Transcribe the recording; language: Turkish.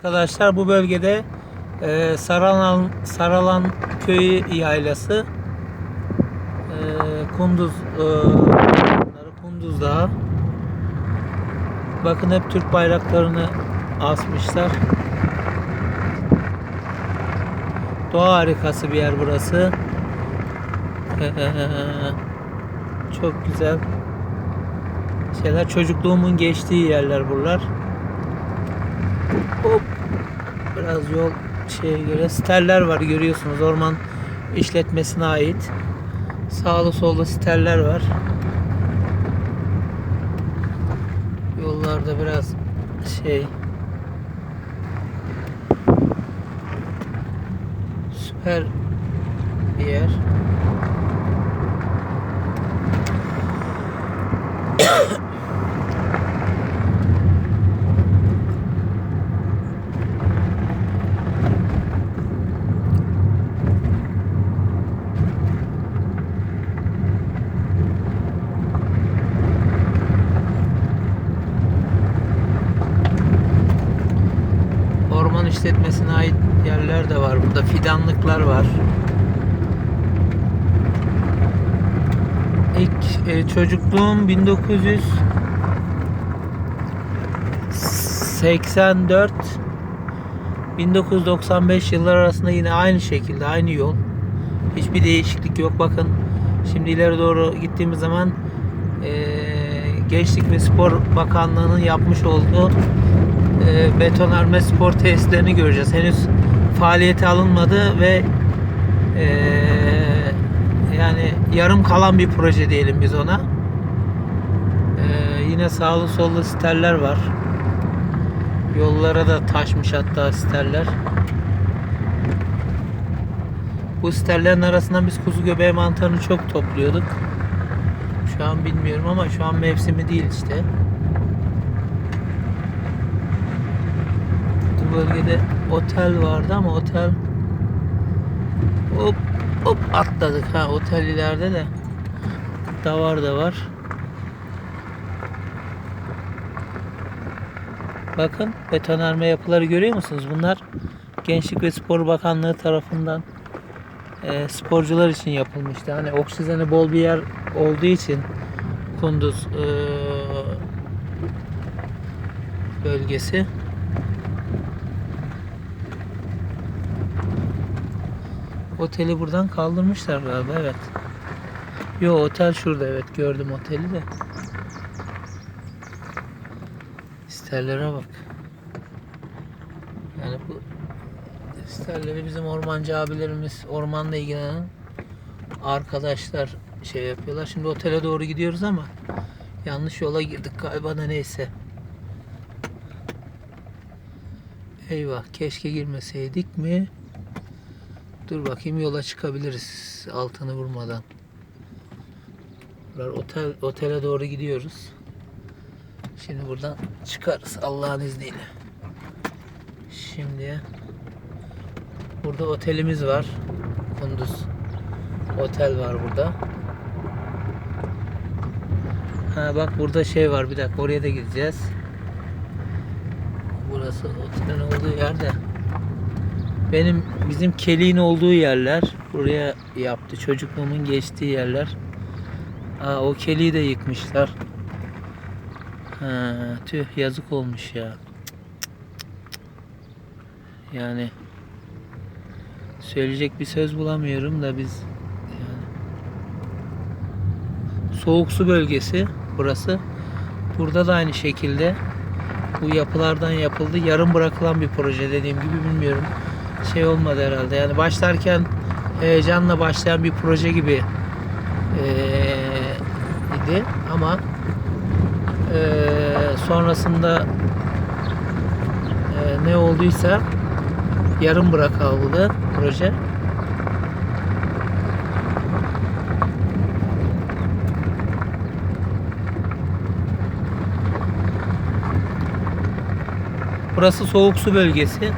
Arkadaşlar bu bölgede e, Saralan Saralan köyü yaylası e, Kunduz e, Kunduz Dağı. Bakın hep Türk bayraklarını asmışlar. Doğa harikası bir yer burası. Çok güzel şeyler. Çocukluğumun geçtiği yerler buralar. Hop. Biraz yol şeye göre sterler var görüyorsunuz orman işletmesine ait. Sağlı solda sterler var. Yollarda biraz şey süper bir yer. Orman işletmesine ait yerler de var. Burada fidanlıklar var. İlk e, çocukluğum 1984 1995 yıllar arasında yine aynı şekilde aynı yol. Hiçbir değişiklik yok. Bakın şimdi ileri doğru gittiğimiz zaman e, Gençlik ve Spor Bakanlığı'nın yapmış olduğu e, betonarme spor tesislerini göreceğiz. Henüz faaliyete alınmadı ve e, yani yarım kalan bir proje diyelim biz ona. E, yine sağlı sollu sterler var. Yollara da taşmış hatta sterler. Bu sterlerin arasından biz kuzu göbeği mantarını çok topluyorduk. Şu an bilmiyorum ama şu an mevsimi değil işte. Bölgede otel vardı ama otel hop hop atladık ha otel ileride de davar da var. Bakın betonarme yapıları görüyor musunuz? Bunlar Gençlik ve Spor Bakanlığı tarafından e, sporcular için yapılmıştı. Hani oksijeni bol bir yer olduğu için Kunduz e, bölgesi. Oteli buradan kaldırmışlar galiba evet. Yo otel şurada evet gördüm oteli de. Sterlere bak. Yani bu sterleri bizim ormancı abilerimiz ormanla ilgilenen arkadaşlar şey yapıyorlar. Şimdi otele doğru gidiyoruz ama yanlış yola girdik galiba da neyse. Eyvah keşke girmeseydik mi? Dur bakayım yola çıkabiliriz altını vurmadan. Buralar Otel, otele doğru gidiyoruz. Şimdi buradan çıkarız Allah'ın izniyle. Şimdi burada otelimiz var. Kunduz otel var burada. Ha bak burada şey var bir dakika oraya da gideceğiz. Burası otelin olduğu yerde. Benim bizim keliğin olduğu yerler. Buraya yaptı. Çocukluğumun geçtiği yerler. Aa, o keliği de yıkmışlar. Ha, tüh yazık olmuş ya. Yani söyleyecek bir söz bulamıyorum da biz yani. soğuk su bölgesi burası. Burada da aynı şekilde bu yapılardan yapıldı. Yarım bırakılan bir proje dediğim gibi bilmiyorum. Şey olmadı herhalde. Yani başlarken heyecanla başlayan bir proje gibi eee, idi ama eee, sonrasında eee, ne olduysa yarım bırakıldı proje. Burası soğuk su bölgesi.